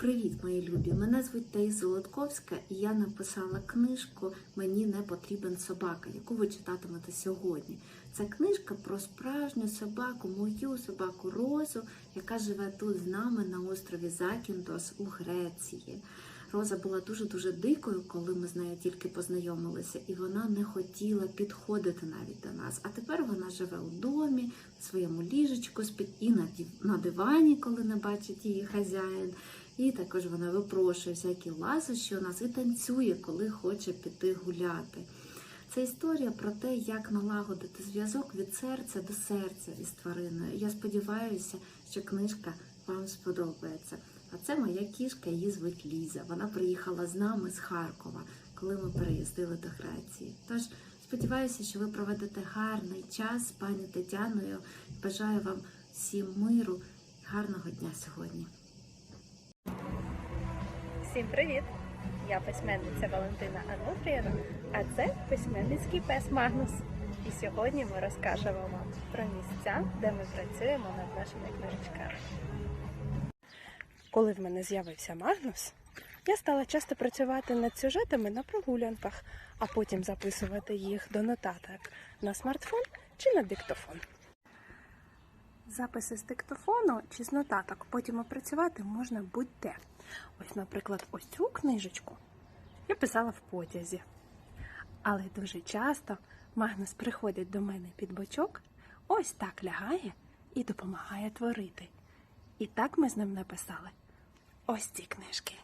Привіт, мої любі! Мене звуть Таїс Золотковська, і я написала книжку Мені не потрібен собака, яку ви читатимете сьогодні. Це книжка про справжню собаку, мою собаку Розу, яка живе тут з нами на острові Закінтос у Греції. Роза була дуже-дуже дикою, коли ми з нею тільки познайомилися, і вона не хотіла підходити навіть до нас. А тепер вона живе у домі, в своєму ліжечку і на дивані, коли не бачить її хазяїн. І також вона випрошує всякі ласощі у нас і танцює, коли хоче піти гуляти. Це історія про те, як налагодити зв'язок від серця до серця із твариною. Я сподіваюся, що книжка вам сподобається. А це моя кішка, її звуть Ліза. Вона приїхала з нами з Харкова, коли ми переїздили до Греції. Тож сподіваюся, що ви проведете гарний час з пані Тетяною. Бажаю вам всім миру, гарного дня сьогодні. Всім привіт! Я письменниця Валентина Ануфрієва, а це письменницький пес Магнус. І сьогодні ми розкажемо вам про місця, де ми працюємо над нашими книжечками. Коли в мене з'явився Магнус, я стала часто працювати над сюжетами на прогулянках, а потім записувати їх до нотаток на смартфон чи на диктофон. Записи з диктофону чи з нотаток потім опрацювати можна будь-де. Ось, наприклад, ось цю книжечку я писала в потязі. Але дуже часто Магнус приходить до мене під бочок, ось так лягає і допомагає творити. І так ми з ним написали ось ці книжки.